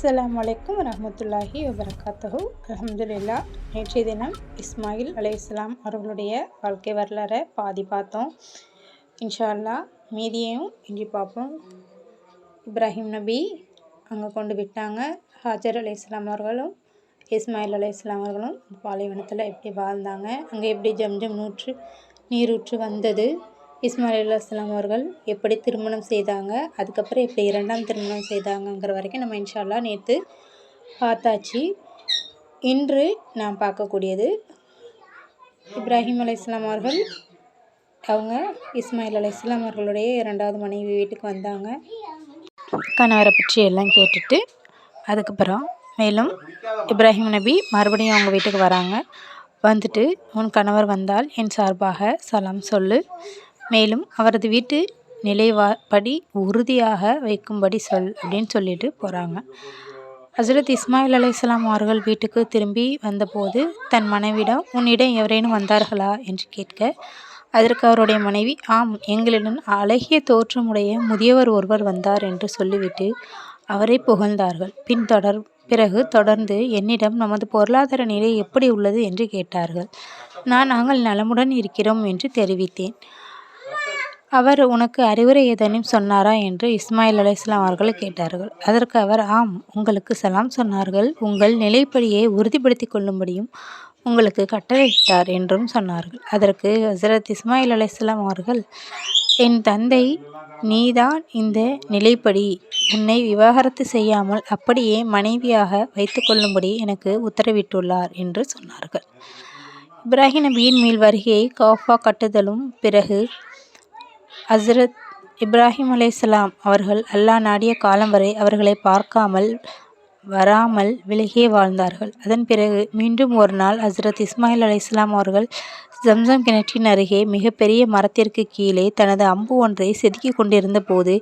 அஸ்லாம் வலைக்கம் வரஹ்மத்துல்லாஹி வபரகாத்துஹு. அலமதுல்லா நேற்றைய தினம் இஸ்மாயில் அலைஹிஸ்ஸலாம் அவர்களுடைய வாழ்க்கை வரலாறை பாதி பார்த்தோம். இன்ஷா அல்லாஹ் மீதியையும் இன்றி பார்ப்போம். இப்ராஹிம் நபி அங்கே கொண்டு விட்டாங்க. ஹாஜர் அலைஹிஸ்ஸலாம் அவர்களும் இஸ்மாயில் அலைஹிஸ்ஸலாம் அவர்களும் பாலைவனத்தில் எப்படி வாழ்ந்தாங்க அங்கே எப்படி ஜம்ஜம் நூற்று நீரூற்று வந்தது இஸ்மாயில் அல்லாஸ்லாம் அவர்கள் எப்படி திருமணம் செய்தாங்க அதுக்கப்புறம் எப்படி இரண்டாம் திருமணம் செய்தாங்கங்கிற வரைக்கும் நம்ம இன்ஷால்லாம் நேற்று பார்த்தாச்சு. இன்று நாம் பார்க்கக்கூடியது இப்ராஹிம் அலைஹிஸ்ஸலாம் அவர்கள் அவங்க இஸ்மாயில் அலைஹிஸ்ஸலாம் அவர்களுடைய இரண்டாவது மனைவி வீட்டுக்கு வந்தாங்க. கணவரை பற்றி எல்லாம் கேட்டுட்டு அதுக்கப்புறம் மேலும் இப்ராஹிம் நபி மறுபடியும் அவங்க வீட்டுக்கு வராங்க. வந்துட்டு உன் கணவர் வந்தால் என் சார்பாக சலாம் சொல்லு. மேலும் அவரது வீட்டு நிலைவாப்படி உறுதியாக வைக்கும்படி சொல் அப்படின்னு சொல்லிட்டு போகிறாங்க ஹசரத் இஸ்மாயில் அலையாம் அவர்கள் வீட்டுக்கு திரும்பி வந்தபோது தன் மனைவிடம் உன்னிடம் எவரேனும் வந்தார்களா? என்று கேட்க அதற்கு அவருடைய மனைவி ஆம் எங்களிடம் அழகிய தோற்றமுடைய முதியவர் ஒருவர் வந்தார் என்று சொல்லிவிட்டு அவரை புகழ்ந்தார்கள். பின் தொடர் பிறகு தொடர்ந்து என்னிடம் நமது பொருளாதார நிலை எப்படி உள்ளது? என்று கேட்டார்கள். நான் நாங்கள் நலமுடன் இருக்கிறோம் என்று தெரிவித்தேன். அவர் உனக்கு அறிவுரை ஏதேனும் சொன்னாரா என்று இஸ்மாயில் அலைஹிஸ்ஸலாம் அவர்கள் கேட்டார்கள். அதற்கு அவர் ஆம் உங்களுக்கு சலாம் சொன்னார்கள். உங்கள் நிலைப்படியை உறுதிப்படுத்தி கொள்ளும்படியும் உங்களுக்கு கட்டளையிட்டார் என்றும் சொன்னார்கள். அதற்கு ஹசரத் இஸ்மாயில் அலைஹிஸ்ஸலாம் அவர்கள் என் தந்தை நீதான் இந்த நிலைப்படி. உன்னை விவாகரத்து செய்யாமல் அப்படியே மனைவியாக வைத்துக்கொள்ளும்படி எனக்கு உத்தரவிட்டுள்ளார் என்று சொன்னார்கள். இப்ராஹிம் நபியின் மேல் வருகையை கௌஃபா கட்டுதலும் பிறகு ஹசரத் இப்ராஹிம் அலைஹிஸ்ஸலாம் அவர்கள் அல்லாஹ் நாடிய காலம் வரை அவர்களை பார்க்காமல் வராமல் விலகியே வாழ்ந்தார்கள். அதன் பிறகு மீண்டும் ஒரு நாள் ஹசரத் இஸ்மாயில் அலைஹிஸ்ஸலாம் அவர்கள் ஜம்சம் கிணற்றின் அருகே மிகப்பெரிய மரத்திற்கு கீழே தனது அம்பு ஒன்றை செதுக்கி கொண்டிருந்த போது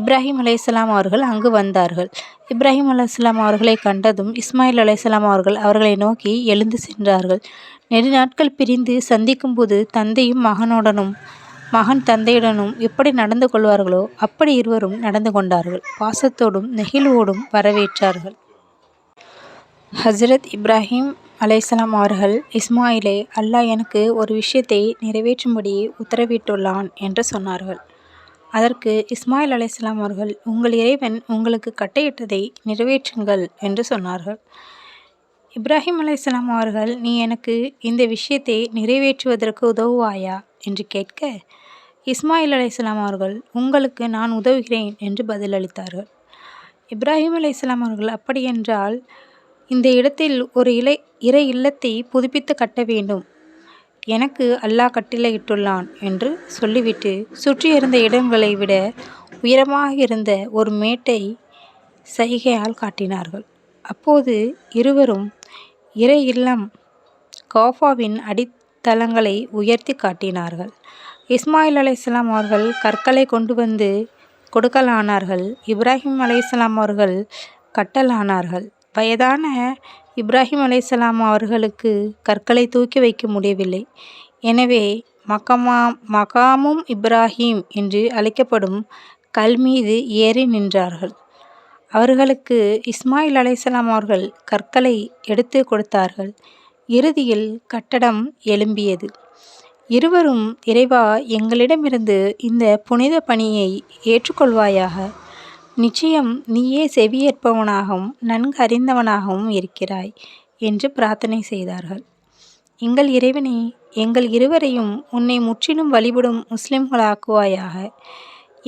இப்ராஹிம் அலைஹிஸ்ஸலாம் அவர்கள் அங்கு வந்தார்கள். இப்ராஹிம் அலைஹிஸ்ஸலாம் அவர்களை கண்டதும் இஸ்மாயில் அலைஹிஸ்ஸலாம் அவர்கள் அவர்களை நோக்கி எழுந்து சென்றார்கள். நெடுநாட்கள் பிரிந்து சந்திக்கும் போது தந்தையும் மகனுடனும் மகன் தந்தையுடனும் எப்படி நடந்து கொள்வார்களோ அப்படி இருவரும் நடந்து கொண்டார்கள். பாசத்தோடும் நெகிழ்வோடும் வரவேற்றார்கள். ஹசரத் இப்ராஹிம் அலைசலாம் அவர்கள் இஸ்மாயிலே அல்லாஹ் எனக்கு ஒரு விஷயத்தை நிறைவேற்றும்படி உத்தரவிட்டுள்ளான் என்று சொன்னார்கள். அதற்கு இஸ்மாயில் அலைசலாம் அவர்கள் உங்கள் இறைவன் உங்களுக்கு கட்டையிட்டதை நிறைவேற்றுங்கள் என்று சொன்னார்கள். இப்ராஹிம் அலைசலாம் அவர்கள் நீ எனக்கு இந்த விஷயத்தை நிறைவேற்றுவதற்கு உதவுவாயா? என்று கேட்க இஸ்மாயில் அலைஹிஸ்ஸலாம் அவர்கள் உங்களுக்கு நான் உதவுகிறேன் என்று பதிலளித்தார்கள் இப்ராஹிம் அலைஹிஸ்ஸலாம் அவர்கள் அப்படியென்றால் இந்த இடத்தில் ஒரு இலை இறை இல்லத்தை புதுப்பித்து கட்ட வேண்டும். எனக்கு அல்லாஹ் கட்டிலையிட்டுள்ளான் என்று சொல்லிவிட்டு சுற்றியிருந்த இடங்களை விட உயரமாக இருந்த ஒரு மேட்டை சைகையால் காட்டினார்கள். அப்போது இருவரும் இறை இல்லம் கோஃபாவின் அடித்தளங்களை உயர்த்தி காட்டினார்கள். இஸ்மாயில் அலையாம் அவர்கள் கற்களை கொண்டு வந்து கொடுக்கலானார்கள். இப்ராஹிம் அலையாம் அவர்கள் கட்டலானார்கள். வயதான இப்ராஹிம் அலையாம் அவர்களுக்கு கற்களை தூக்கி வைக்க முடியவில்லை. எனவே மகமா மகாமும் இப்ராஹிம் என்று அழைக்கப்படும் கல் மீது ஏறி நின்றார்கள். அவர்களுக்கு இஸ்மாயில் அலையாம் அவர்கள் கற்களை எடுத்து கொடுத்தார்கள். இறுதியில் கட்டடம் எழும்பியது. இருவரும் இறைவா எங்களிடமிருந்து இந்த புனித பணியை ஏற்றுக்கொள்வாயாக. நிச்சயம் நீயே செவியேற்பவனாகவும் நன்கு அறிந்தவனாகவும் இருக்கிறாய் என்று பிரார்த்தனை செய்தார்கள். எங்கள் இறைவனே எங்கள் இருவரையும் உன்னை முற்றிலும் வழிபடும் முஸ்லிம்களாக்குவாயாக.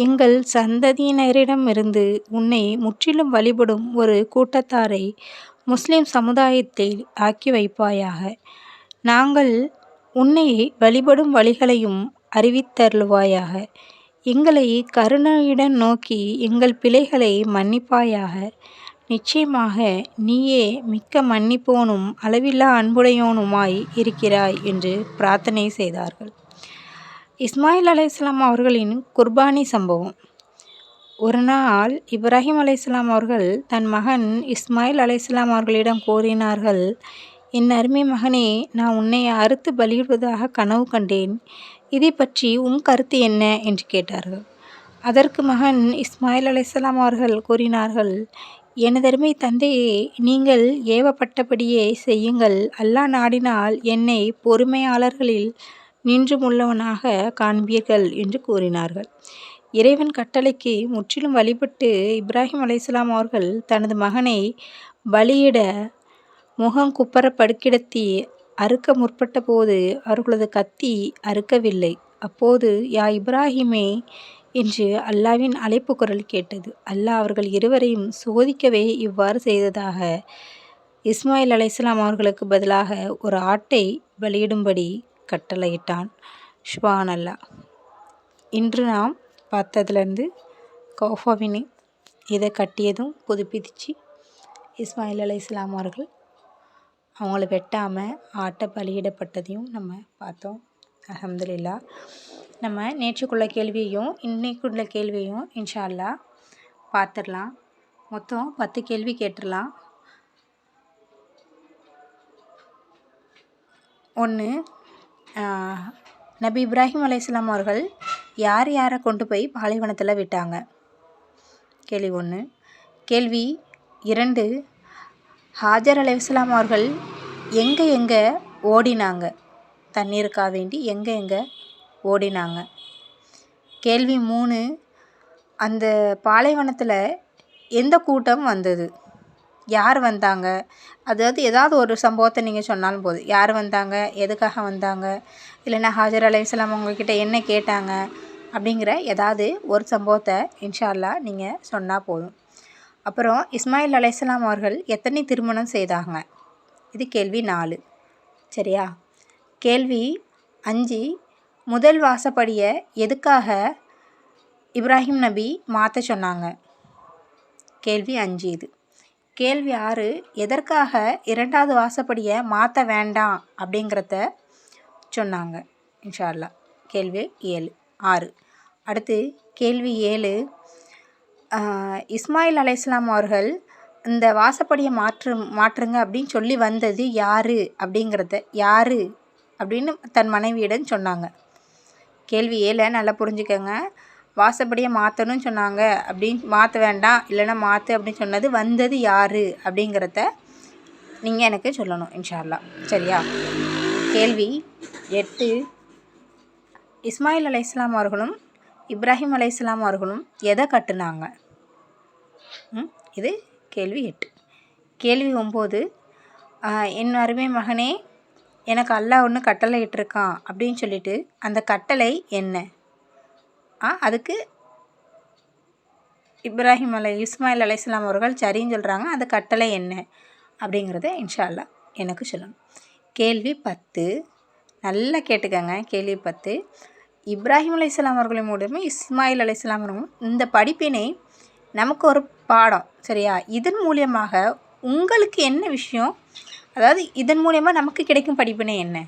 எங்கள் சந்ததியினரிடமிருந்து உன்னை முற்றிலும் வழிபடும் ஒரு கூட்டத்தாரை முஸ்லிம் சமுதாயத்தில் ஆக்கி வைப்பாயாக. நாங்கள் உன்னை வழிபடும் வழிகளையும் அறிவித்தருள்வாயாக. எங்களை கருணையுடன் நோக்கி எங்கள் பிழைகளை மன்னிப்பாயாக. நிச்சயமாக நீயே மிக்க மன்னிப்போனும் அளவில்லா அன்புடையோனுமாய் இருக்கிறாய் என்று பிரார்த்தனை செய்தார்கள். இஸ்மாயில் அலையாம் அவர்களின் குர்பானி சம்பவம். ஒரு நாள் இப்ராஹிம் அலையாம் அவர்கள் தன் மகன் இஸ்மாயில் அலையாம் அவர்களிடம் கூறினார்கள் என் அருமை மகனே நான் உன்னை அறுத்து பலியிடுவதாக கனவு கண்டேன். இதை பற்றி உன் கருத்து என்ன? என்று கேட்டார்கள். அதற்கு மகன் இஸ்மாயில் அலைசலாம் அவர்கள் கூறினார்கள் எனதருமை தந்தையே நீங்கள் ஏவப்பட்டபடியே செய்யுங்கள். அல்லாஹ் நாடினால் என்னை பொறுமையாளர்களில் நின்றுமுள்ளவனாக காண்பீர்கள் என்று கூறினார்கள். இறைவன் கட்டளைக்கு முற்றிலும் வழிபட்டு இப்ராஹிம் அலைசலாம் அவர்கள் தனது மகனை பலியிட முகம் குப்பர படுக்கிடத்தி அறுக்க முற்பட்ட போது அவர்களது கத்தி அறுக்கவில்லை. அப்போது யா இப்ராஹிமே என்று அல்லாவின் அழைப்பு குரல் கேட்டது. அல்லாஹ் அவர்கள் இருவரையும் சோதிக்கவே இவ்வாறு செய்ததாக இஸ்மாயில் அலைஹிஸ்ஸலாம் அவர்களுக்கு பதிலாக ஒரு ஆட்டை பலியிடும்படி கட்டளையிட்டான். ஷுவான் அல்லாஹ் இன்று நாம் பார்த்ததுலேருந்து கௌஃபாவினை இதை கட்டியதும் புதுப்பிச்சு இஸ்மாயில் அலைஹிஸ்ஸலாம் அவர்கள் அவங்கள வெட்டாமல் ஆட்டை பலியிடப்பட்டதையும் நம்ம பார்த்தோம். அஹமதுல்லா நம்ம நேற்றுக்குள்ள கேள்வியையும் இன்றைக்குள்ள கேள்வியையும் இன்ஷா அல்லாஹ் பார்த்துடலாம். மொத்தம் பத்து கேள்வி கேட்டுடலாம். ஒன்று நபி இப்ராஹிம் அலையாம் அவர்கள் யார் யாரை கொண்டு போய் பாலைவனத்தில் விட்டாங்க? கேள்வி ஒன்று கேள்வி இரண்டு ஹாஜர் அலைஹிஸ்ஸலாம் அவர்கள் எங்கே எங்கே ஓடினாங்க? தண்ணீருக்காக வேண்டி எங்கே எங்கே ஓடினாங்க? கேள்வி மூணு அந்த பாலைவனத்தில் எந்த கூட்டம் வந்தது? யார் வந்தாங்க? அதாவது ஏதாவது ஒரு சம்பவத்தை நீங்கள் சொன்னாலும் போதும் யார் வந்தாங்க? எதுக்காக வந்தாங்க? இல்லைன்னா ஹாஜர் அலைஹிஸ்ஸலாம் உங்ககிட்ட என்ன கேட்டாங்க? அப்படிங்கிற ஏதாவது ஒரு சம்பவத்தை இன்ஷால்லா நீங்கள் சொன்னால் போதும். அப்புறம் இஸ்மாயில் அலைஹிஸ்ஸலாம் அவர்கள் எத்தனை திருமணம் செய்தாங்க? இது கேள்வி நாலு. சரியா? கேள்வி அஞ்சு. முதல் வாசப்படியை எதுக்காக இப்ராஹிம் நபி மாற்ற சொன்னாங்க? கேள்வி அஞ்சு இது. கேள்வி ஆறு எதற்காக இரண்டாவது வாசப்படியை மாற்ற வேண்டாம் அப்படிங்கிறத சொன்னாங்க இன்ஷா அல்லாஹ் கேள்வி ஏழு. ஆறு. அடுத்து கேள்வி ஏழு. இஸ்மாயில் அலைஹிஸ்ஸலாம் அவர்கள் இந்த வாசப்படியை மாற்று மாற்றுங்க அப்படின்னு சொல்லி வந்தது யார் அப்படிங்கிறத யார் அப்படின்னு தன் மனைவியிடம் சொன்னாங்க. கேள்வி ஏழை நல்லா புரிஞ்சுக்கோங்க. வாசப்படியை மாற்றணும்னு சொன்னாங்க அப்படின்னு மாற்ற வேண்டாம் இல்லைன்னா மாற்று அப்படின்னு சொன்னது வந்தது யார் அப்படிங்கிறத நீங்கள் எனக்கு சொல்லணும் இன்ஷா அல்லாஹ் சரியா? கேள்வி எட்டு. இஸ்மாயில் அலைஹிஸ்ஸலாம் அவர்களும் இப்ராஹிம் அலையாம் அவர்களும் எதை கட்டுனாங்க? ம் இது கேள்வி எட்டு. கேள்வி ஒம்பது என் அருமை மகனே எனக்கு அல்லாஹ் ஒன்று கட்டளை இட்டிருக்கான் அப்படின்னு சொல்லிட்டு அந்த கட்டளை என்ன? ஆ அதுக்கு இப்ராஹிம் அலை இஸ்மாயில் அலையாம் அவர்கள் சரின்னு சொல்கிறாங்க அந்த கட்டளை என்ன? அப்படிங்கிறத இன்ஷா அல்லாஹ் எனக்கு சொல்லணும். கேள்வி பத்து நல்லா கேட்டுக்கங்க கேள்வி பத்து. இப்ராஹிம் அலையாம் அவர்களின் மூலமே இஸ்மாயில் அலையாம் அவர்களும் இந்த படிப்பினை நமக்கு ஒரு பாடம் சரியா? இதன் மூலியமாக உங்களுக்கு என்ன விஷயம்? அதாவது இதன் மூலயமா நமக்கு கிடைக்கும் படிப்பினை என்ன?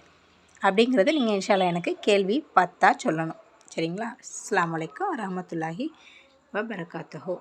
அப்படிங்கிறத நீங்கள் இன்ஷால்லா எனக்கு கேள்வி பத்தா சொல்லணும். சரிங்களா? அஸ்லாம் அலைக்கும் வரஹ்மத்துல்லாஹி வபரகாத்துஹு.